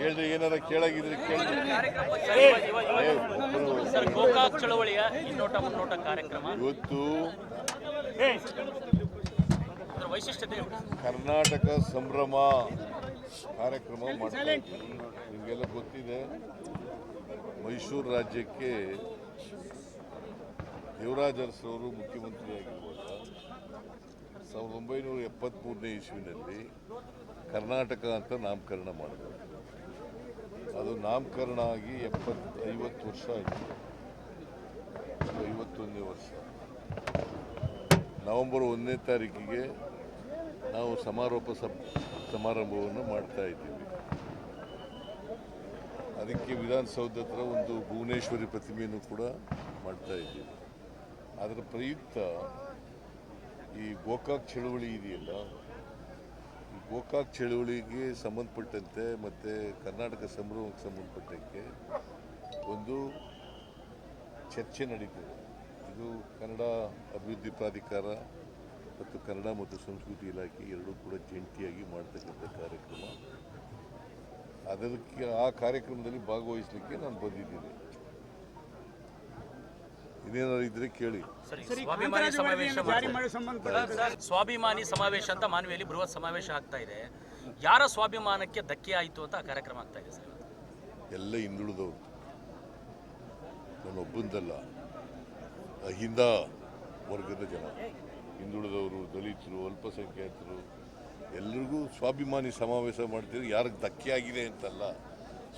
ಹೇಳ್ರಿ ಏನಾರ ಕೇಳಾಗಿದ್ರೆ ಗೋಕಾಕ್ ಚಳವಳಿಯ ಹಿನ್ನೋಟ ಮುನ್ನೋಟ ಕಾರ್ಯಕ್ರಮ. ಇವತ್ತು ವೈಶಿಷ್ಟ್ಯತೆ ಕರ್ನಾಟಕ ಸಂಭ್ರಮ ಕಾರ್ಯಕ್ರಮ ಮಾಡ್ತಾ ಇದ್ದೀವಿ. ನಿಮಗೆಲ್ಲ ಗೊತ್ತಿದೆ ಮೈಸೂರು ರಾಜ್ಯಕ್ಕೆ ದೇವರಾಜ ಅರಸರವರು ಮುಖ್ಯಮಂತ್ರಿಯಾಗಿರುವಾಗ ಸಾವಿರದ ಒಂಬೈನೂರ ಎಪ್ಪತ್ತ್ಮೂರನೇ ಇಸ್ವಿನಲ್ಲಿ ಕರ್ನಾಟಕ ಅಂತ ನಾಮಕರಣ ಮಾಡಿದರು. ಅದು ನಾಮಕರಣ ಆಗಿ ಎಪ್ಪತ್ತು ಐವತ್ತು ವರ್ಷ ಆಯಿತು. ಐವತ್ತೊಂದನೇ ವರ್ಷ. ನವೆಂಬರ್ ಒಂದನೇ ತಾರೀಕಿಗೆ ನಾವು ಸಮಾರೋಪ ಸಮಾರಂಭವನ್ನು ಮಾಡ್ತಾ ಇದ್ದೀವಿ. ಅದಕ್ಕೆ ವಿಧಾನಸೌಧ ಹತ್ರ ಒಂದು ಭುವನೇಶ್ವರಿ ಪ್ರತಿಮೆಯನ್ನು ಕೂಡ ಮಾಡ್ತಾ ಇದ್ದೀವಿ. ಅದರ ಪ್ರಯುಕ್ತ ಈ ಗೋಕಾಕ್ ಚಳುವಳಿ ಇದೆಯಲ್ಲ, ಈ ಗೋಕಾಕ್ ಚಳುವಳಿಗೆ ಸಂಬಂಧಪಟ್ಟಂತೆ ಮತ್ತು ಕರ್ನಾಟಕ ಸಂಭ್ರಮಕ್ಕೆ ಸಂಬಂಧಪಟ್ಟಂತೆ ಒಂದು ಚರ್ಚೆ ನಡೀತದೆ. ಇದು ಕನ್ನಡ ಅಭಿವೃದ್ಧಿ ಪ್ರಾಧಿಕಾರ ಮತ್ತು ಕನ್ನಡ ಮತ್ತು ಸಂಸ್ಕೃತಿ ಇಲಾಖೆ ಎರಡೂ ಕೂಡ ಜಂಟಿಯಾಗಿ ಮಾಡ್ತಕ್ಕಂಥ ಕಾರ್ಯಕ್ರಮ. ಅದಕ್ಕೆ ಆ ಕಾರ್ಯಕ್ರಮದಲ್ಲಿ ಭಾಗವಹಿಸಲಿಕ್ಕೆ ನಾನು ಬಂದಿದ್ದೀನಿ. ಇನ್ನೇನಾದ್ರು ಇದ್ರೆ ಕೇಳಿ. ಸರಿ ಸ್ವಾಭಿಮಾನಿ ಸಮಾವೇಶ ಸ್ವಾಭಿಮಾನಿ ಸಮಾವೇಶ ಅಂತ ಮಾನವಿಯಲ್ಲಿ ಬೃಹತ್ ಸಮಾವೇಶ ಆಗ್ತಾ ಇದೆ. ಯಾರ ಸ್ವಾಭಿಮಾನಕ್ಕೆ ಧಕ್ಕೆ ಆಯಿತು ಅಂತ ಆ ಕಾರ್ಯಕ್ರಮ ಆಗ್ತಾ ಇದೆ ಸರ್? ಎಲ್ಲ ಹಿಂದುಳಿದವರು. ನಾನೊಬ್ಬಂದಲ್ಲ. ಅಹಿಂದ ವರ್ಗದ ಜನ. ಹಿಂದುಳಿದವರು ದಲಿತರು ಅಲ್ಪಸಂಖ್ಯಾತರು. ಎಲ್ರಿಗೂ ಸ್ವಾಭಿಮಾನಿ ಸಮಾವೇಶ ಮಾಡ್ತೀವಿ ಯಾರಿಗೆ ಧಕ್ಕೆ ಆಗಿದೆ ಅಂತಲ್ಲ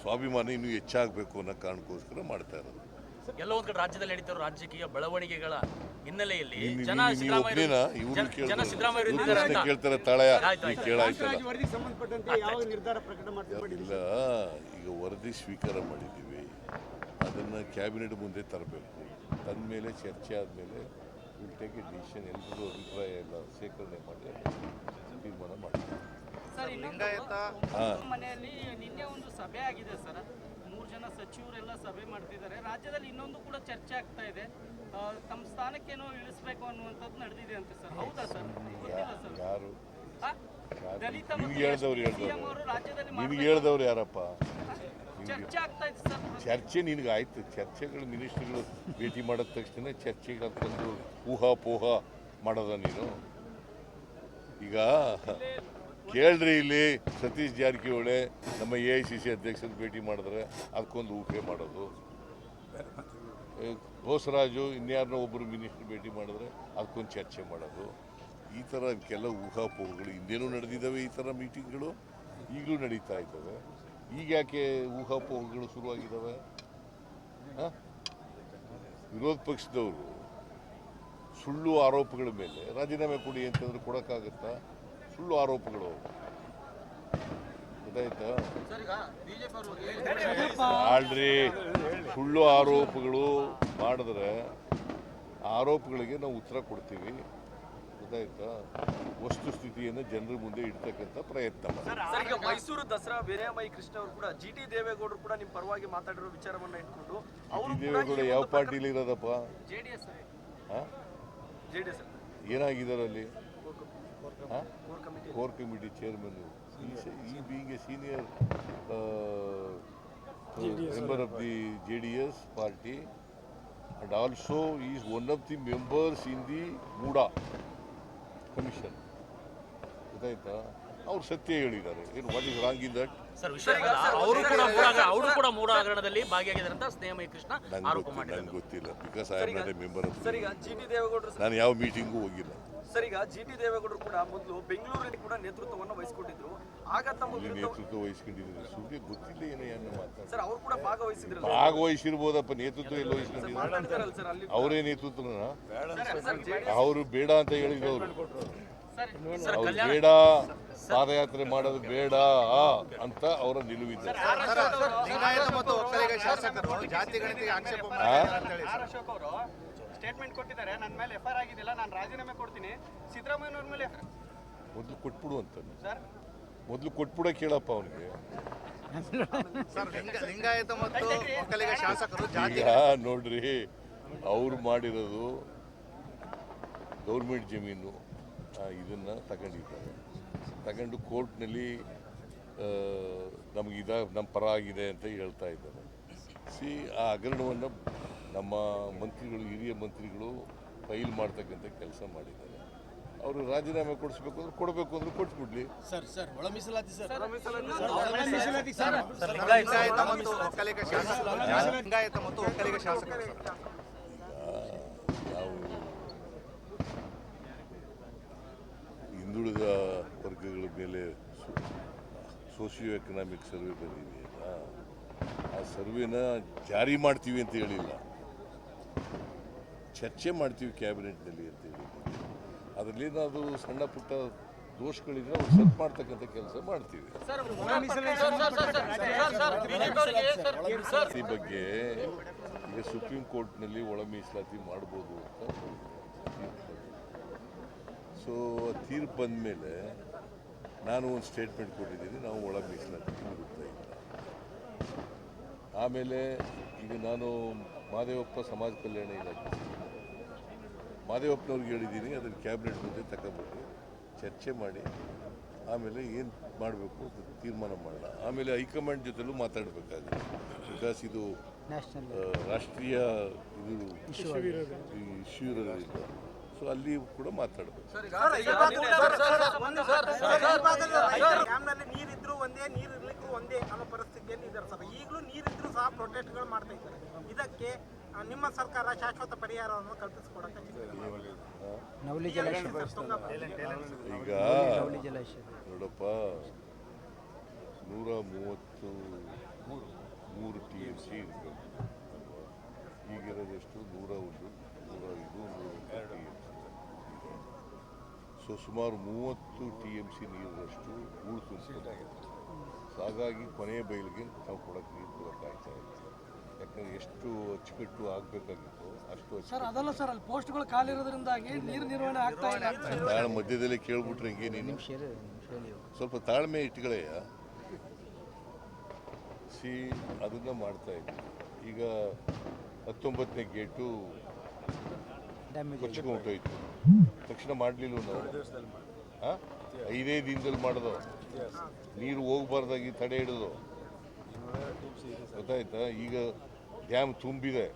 ಸ್ವಾಭಿಮಾನ ಇನ್ನೂ ಹೆಚ್ಚಾಗಬೇಕು ಅನ್ನೋ ಕಾರಣಕ್ಕೋಸ್ಕರ ಮಾಡ್ತಾ ಇರೋದು. ಎಲ್ಲೋ ಒಂದ್ ಕಡೆ ರಾಜ್ಯದಲ್ಲಿ ನಡೀತಿರೋ ರಾಜಕೀಯ ಬೆಳವಣಿಗೆಗಳ ಹಿನ್ನೆಲೆಯಲ್ಲಿ ಜನ ಸಿದ್ದರಾಮಯ್ಯ ಜನ- ಕೇಳ್ತಾರೆ. ತಾಳಯ ವರದಿಗೆ ಸಂಬಂಧಪಟ್ಟಂತೆ ಯಾವ ನಿರ್ಧಾರ ಪ್ರಕಟ ಮಾಡ್ತಾರೆ? ಇಲ್ಲ ಈಗ ವರದಿ ಸ್ವೀಕಾರ ಮಾಡಿದ್ದೀವಿ. ಅದನ್ನ ಕ್ಯಾಬಿನೆಟ್ ಮುಂದೆ ತರಬೇಕು. ತಂದ್ಮೇಲೆ ಚರ್ಚೆ ಆದ್ಮೇಲೆ ವಿಲ್ ಟೇಕ್ ಎ ಡಿಸಿಷನ್ ಎಲ್ಲರೂ ಅಭಿಪ್ರಾಯ ಎಲ್ಲ ಶೇಖರಣೆ ಮಾಡಿ ತೀರ್ಮಾನ ಮಾಡಿ ಹಾಂ. ಮನೆಯಲ್ಲಿ ನಿನ್ನೆ ಒಂದು ಸಭೆ ಆಗಿದೆ ಸರ್. ಜನ ಸಚಿವರೆಲ್ಲ ಸಭೆ ಮಾಡ್ತಿದ್ದಾರೆ. ರಾಜ್ಯದಲ್ಲಿ ಇನ್ನೊಂದು ಕೂಡ ಚರ್ಚೆ ಆಗ್ತಾ ಇದೆ. ತಮ್ಮ ಸ್ಥಾನಕ್ಕೇನೋ ಇಳಿಸ್ಬೇಕು ಅನ್ನುವಂಥದ್ದು ನಡೆದಿದೆ ಅಂತೆ ಸರ್. ಹೌದಾ ಸರ್? ಗೊತ್ತಿಲ್ಲ ಸರ್? ದಲಿತ ಅವರು ರಾಜ್ಯದಲ್ಲಿ ನಿನ್ಗೆ ಹೇಳ್ದವ್ರು ಯಾರಪ್ಪ? ಚರ್ಚೆ ಆಗ್ತಾ ಇದೆ ಸರ್. ಚರ್ಚೆ ನಿನಗೆ ಆಯ್ತು. ಚರ್ಚೆಗಳು ಮಿನಿಸ್ಟ್ರಿಗಳು ಭೇಟಿ ಮಾಡಿದ ತಕ್ಷಣ ಚರ್ಚೆಗೆ ಅಂತಂದು ಊಹಾಪೋಹ ಮಾಡೋದ ನೀನು. ಈಗ ಕೇಳ್ರಿ ಇಲ್ಲಿ ಸತೀಶ್ ಜಾರಕಿಹೊಳಿ ನಮ್ಮ ಎ ಐ ಸಿ ಸಿ ಅಧ್ಯಕ್ಷರು ಭೇಟಿ ಮಾಡಿದ್ರೆ ಅದಕ್ಕೊಂದು ಊಹೆ ಮಾಡೋದು. ಬೋಸರಾಜು ಇನ್ಯಾರನ್ನೋ ಒಬ್ಬರು ಮಿನಿಸ್ಟ್ರ್ ಭೇಟಿ ಮಾಡಿದ್ರೆ ಅದಕ್ಕೊಂದು ಚರ್ಚೆ ಮಾಡೋದು. ಈ ಥರ ಕೆಲ ಊಹಾಪೋಹಗಳು ಹಿಂದೇನೂ ನಡೆದಿದ್ದಾವೆ ಈ ಥರ ಮೀಟಿಂಗ್ಗಳು? ಈಗಲೂ ನಡೀತಾ ಇದ್ದಾವೆ. ಈಗ ಯಾಕೆ ಊಹಾಪೋಹಗಳು ಶುರುವಾಗಿದ್ದಾವೆ? ವಿರೋಧ ಪಕ್ಷದವರು ಸುಳ್ಳು ಆರೋಪಗಳ ಮೇಲೆ ರಾಜೀನಾಮೆ ಕೊಡಿ ಅಂತಂದ್ರೆ ಕೊಡೋಕ್ಕಾಗತ್ತಾ? ಸುಳ್ಳು ಆರೋಪಗಳು. ಗೊತ್ತಾಯ್ತಾ? ಆಳ್ರಿ ಸುಳ್ಳು ಆರೋಪಗಳು ಮಾಡಿದ್ರೆ ಆರೋಪಗಳಿಗೆ ನಾವು ಉತ್ತರ ಕೊಡ್ತೀವಿ. ಗೊತ್ತಾಯ್ತಾ? ವಸ್ತುಸ್ಥಿತಿಯನ್ನು ಜನರ ಮುಂದೆ ಇಡ್ತಕ್ಕಂಥ ಪ್ರಯತ್ನ ಈಗ ಮೈಸೂರು ದಸರಾ ವೀರಮೈ ಕೃಷ್ಣ ಅವರು ಕೂಡ ಜಿ ಟಿ ದೇವೇಗೌಡರು ಕೂಡ ನಿಮ್ಮ ಪರವಾಗಿ ಮಾತಾಡಿರೋ ವಿಚಾರವನ್ನ ಇಟ್ಕೊಂಡು ಅವರು ದೇವೇಗೌಡ ಯಾವ ಪಾರ್ಟಿಲಿ ಇರೋದಪ್ಪ? ಜೆ ಡಿ ಎಸ್ ಹಾಂ? ಜೆ ಡಿ ಏನಾಗಿದ್ದಾರೆ ಅಲ್ಲಿ? Core committee chairman he being a senior member of the J D S party and also is one of the members in the MUDA commission ಗೊತ್ತಾಯ್ತಾ? ಅವ್ರು ಸತ್ಯ ಹೇಳಿದ್ದಾರೆ. ಏನು what is wrong in that sir ವಿಷಯ ಅವರು ಕೂಡ ಅವರು ಕೂಡ ಮೂಡ ಹಗರಣದಲ್ಲಿ ಭಾಗಿಯಾಗಿದ್ದಾರೆ ಅಂತ ಸ್ನೇಹಮಯ ಕೃಷ್ಣ ಆರೋಪ ಗೊತ್ತಿಲ್ಲ ಮಾಡಿದ್ದಾರೆ. ನಂಗೆ ಗೊತ್ತಿಲ್ಲ because I am not a member of sir ಈಗ ಜಿ ಟಿ ದೇವೇಗೌಡರು ನಾನು ಯಾವ ಮೀಟಿಂಗೂ ಹೋಗಿಲ್ಲ. ಸರ್ ಈಗ ಜಿ ಟಿ ದೇವೇಗೌಡರು ಕೂಡ ಮೊದಲು ಬೆಂಗಳೂರಲ್ಲಿ ಕೂಡ ನೇತೃತ್ವವನ್ನು ವಹಿಸಿಕೊಂಡಿದ್ರು ಆಗ ತಮ್ಮ ವಿರುದ್ಧ ನೇತೃತ್ವ ವಹಿಸ್ಕೊಂಡಿದ್ದೀನಿ. ಸುಮ್ಮನೆ ಗೊತ್ತಿಲ್ಲ ಏನೋ ಏನು ಸರ್ ಅವರು ಕೂಡ ಭಾಗವಹಿಸಿದ್ರು ಭಾಗವಹಿಸಿರ್ಬೋದಪ್ಪ ನೇತೃತ್ವ ಎಲ್ಲ ಅಲ್ಲಿ ಅವರೇ ನೇತೃತ್ವ ಅವರು ಬೇಡ ಅಂತ ಹೇಳಿದ್ರು ಅವ್ರು ಬೇಡ ಪಾದಯಾತ್ರೆ ಮಾಡೋದು ಬೇಡ ಅಂತ ಅವರ ನಿಲುವಿದ್ದಾರೆ. ಲಿಂಗಾಯತ ಮತ್ತು ಒಕ್ಕಲಿಗ ಶಾಸಕರು ಜಾತಿ ಗಣತಿಗೆ ಆಕ್ಷೇಪ ಮಾಡಿದ್ದಾರೆ ಅಂತ ಹೇಳಿ ಆರ್ ಅವರು ಸ್ಟೇಟ್ಮೆಂಟ್ ಕೊಟ್ಟಿದ್ದಾರೆ. ನನ್ನ ಮೇಲೆ ಎಫ್ ಐ ಆರ್ ಆಗಿದ್ದಿಲ್ಲ ನಾನು ರಾಜೀನಾಮೆ ಕೊಡ್ತೀನಿ. ಸಿದ್ದರಾಮಯ್ಯನವ್ರ ಮೇಲೆ ಮೊದಲು ಕೊಟ್ಬಿಡು ಅಂತ ಸರ್. ಮೊದಲು ಕೊಟ್ಬಿಡ ಕೇಳಪ್ಪ ಅವನಿಗೆ. ಸರ್ ಲಿಂಗ- ಲಿಂಗಾಯತ ಮತ್ತು ಒಕ್ಕಲಿಗ ಶಾಸಕರು ಜಾತಿ ಈಗ ನೋಡ್ರಿ ಅವ್ರು ಮಾಡಿರೋದು ಗೌರ್ಮೆಂಟ್ ಜಮೀನು. ಇದನ್ನು ತಗೊಂಡಿದ್ದಾರೆ. ತಗೊಂಡು ಕೋರ್ಟ್ನಲ್ಲಿ ನಮಗೆ ಇದ ನಮ್ಮ ಪರ ಆಗಿದೆ ಅಂತ ಹೇಳ್ತಾ ಇದ್ದಾರೆ. ಸಿ ಆ ಹಗರಣವನ್ನು ನಮ್ಮ ಮಂತ್ರಿಗಳು ಹಿರಿಯ ಮಂತ್ರಿಗಳು ಫೈಲ್ ಮಾಡ್ತಕ್ಕಂಥ ಕೆಲಸ ಮಾಡಿದ್ದಾರೆ. ಅವರು ರಾಜೀನಾಮೆ ಕೊಡಿಸ್ಬೇಕು ಅಂದ್ರೆ ಕೊಡಬೇಕು ಅಂದ್ರೆ ಕೊಟ್ಬಿಡ್ಲಿ. ಸರ್ ಮೀಸಲಾತಿ ಸರ್. ಸರ್ ಲಿಂಗಾಯತ ಮತ್ತು ಒಕ್ಕಲಿಗ ಶಾಸಕರು ಸರ್. ನಾವು ಹಿಂದುಳಿದ ವರ್ಗಗಳ ಮೇಲೆ ಸೋಷಿಯೋ ಎಕನಾಮಿಕ್ ಸರ್ವೆ ಬಂದಿದೆಯಲ್ಲ ಆ ಸರ್ವೆನ ಜಾರಿ ಮಾಡ್ತೀವಿ ಅಂತ ಹೇಳಿಲ್ಲ. ಚರ್ಚೆ ಮಾಡ್ತೀವಿ ಕ್ಯಾಬಿನೆಟ್ನಲ್ಲಿ ಅಂತ ಹೇಳಿ ಅದರಲ್ಲಿ ಅದು ಸಣ್ಣ ಪುಟ್ಟ ದೋಷಗಳಿದ್ರೆ ಅವ್ರು ಸೆಟ್ ಮಾಡ್ತಕ್ಕಂಥ ಕೆಲಸ ಮಾಡ್ತೀವಿ. ಈ ಬಗ್ಗೆ ಈಗ ಸುಪ್ರೀಂ ಕೋರ್ಟ್ನಲ್ಲಿ ಒಳ ಮೀಸಲಾತಿ ಮಾಡ್ಬೋದು ಅಂತ ಸೊ ತೀರ್ಪು ಬಂದ ಮೇಲೆ ನಾನು ಒಂದು ಸ್ಟೇಟ್ಮೆಂಟ್ ಕೊಟ್ಟಿದ್ದೀನಿ. ನಾವು ಒಳಗೆ ಮೀಸಲಾತಿ ಆಮೇಲೆ ಈಗ ನಾನು ಮಾದೇವಪ್ಪ ಸಮಾಜ ಕಲ್ಯಾಣ ಇಲಾಖೆ ಮಾದೇವಪ್ಪನವ್ರಿಗೆ ಹೇಳಿದ್ದೀನಿ ಅದನ್ನು ಕ್ಯಾಬಿನೆಟ್ ಮುಂದೆ ತಗೊಂಡ್ಬಿಟ್ಟು ಚರ್ಚೆ ಮಾಡಿ ಆಮೇಲೆ ಏನು ಮಾಡಬೇಕು ಅಂತ ತೀರ್ಮಾನ ಮಾಡೋಣ. ಆಮೇಲೆ ಹೈಕಮಾಂಡ್ ಜೊತೆಲೂ ಮಾತಾಡಬೇಕಾಗುತ್ತೆ ಬಿಕಾಸ್ ಇದು ರಾಷ್ಟ್ರೀಯ ಇದು ಇಶ್ಯೂ ಇರೋದ್ರಿಂದ. ಸೊ ಅಲ್ಲಿ ಕೂಡ ಮಾತಾಡಬೇಕು ಡ್ಯಾಮ್ನಲ್ಲಿ ನೀರಿದ್ರು ಒಂದೇ ನೀರು ಇರ್ಲಿಕ್ಕೂ ಒಂದೇ ಅನ್ನೋ ಪರಿಸ್ಥಿತಿಯಲ್ಲಿ ಇದ್ದಾರೆ ಸರ್. ಈಗಲೂ ನೀರಿದ್ರು ಸಹ ಪ್ರೊಟೆಕ್ಟ್ಗಳು ಮಾಡ್ತಾ ಇದ್ದಾರೆ. ಇದಕ್ಕೆ ನಿಮ್ಮ ಸರ್ಕಾರ ಶಾಶ್ವತ ಪರಿಹಾರವನ್ನು ಕಲ್ಪಿಸಿಕೊಡಕ್ಕೆ ಈಗ ನೋಡಪ್ಪ ನೂರ ಮೂವತ್ತು ಮೂರು ಟಿ ಎಂ ಸಿ ಇರಬೇಕು ಈಗಿರೋದೆಷ್ಟು ನೂರ ಒಂದು ನೂರ ಐದು ನೂರ ಟಿ ಎಂ ಸಿ ಸೊ ಸುಮಾರು ಮೂವತ್ತು ಟಿ ಎಂ ಸಿ ನೀರಷ್ಟು ತುಂಬಿದೆ ಸೊ ಹಾಗಾಗಿ ಕೊನೆಯ ಬಯಲಿಗೆ ನಾವು ಕೊಡೋಕ್ಕೆ ನೀರು ಕೊಡೋಕ್ಕಾಗ್ತಾ ಇಲ್ಲ ಯಾಕಂದರೆ ಎಷ್ಟು ಅಚ್ಚುಕಟ್ಟು ಆಗಬೇಕಾಗಿತ್ತು ಅಷ್ಟು ಸರ್ ಅದಲ್ಲ ಸರ್ ಅಲ್ಲಿ ಪೋಸ್ಟ್ಗಳು ಖಾಲಿರೋದ್ರಿಂದಾಗಿ ನೀರು ನಿರ್ವಹಣೆ ಆಗ್ತಾ ಇಲ್ಲ. ನಾಳೆ ಮಧ್ಯದಲ್ಲಿ ಕೇಳ್ಬಿಟ್ರೆ ಹಿಂಗೆ ನೀನು? ಸ್ವಲ್ಪ ತಾಳ್ಮೆ ಇಟ್ಕೊಳ್ಳಯ್ಯ ಸಿ ಅದನ್ನು ಮಾಡ್ತಾ ಇದ್ದೀವಿ ಈಗ ಹತ್ತೊಂಬತ್ತನೇ ಗೇಟು ಕೊಚ್ಕೊಂಡೋಯ್ತು ತಕ್ಷಣ ಮಾಡಲಿಲ್ಲ ನಾವು ಆ? ಐದೇ ದಿನದಲ್ಲಿ ಮಾಡೋದು. ನೀರು ಹೋಗ್ಬಾರ್ದಾಗಿ ತಡೆ ಹಿಡಿದು. ಗೊತ್ತಾಯ್ತಾ? ಈಗ ಡ್ಯಾಮ್ ತುಂಬಿದೆ.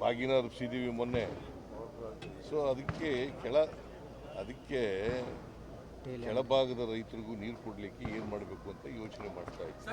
ಬಾಗಿನ ರೂಪಿಸಿದ್ದೀವಿ ಮೊನ್ನೆ. ಸೊ ಅದಕ್ಕೆ ಕೆಳ ಅದಕ್ಕೆ ಕೆಳಭಾಗದ ರೈತರಿಗೂ ನೀರು ಕೊಡಲಿಕ್ಕೆ ಏನು ಮಾಡಬೇಕು ಅಂತ ಯೋಚನೆ ಮಾಡ್ತಾ ಇದ್ದೀವಿ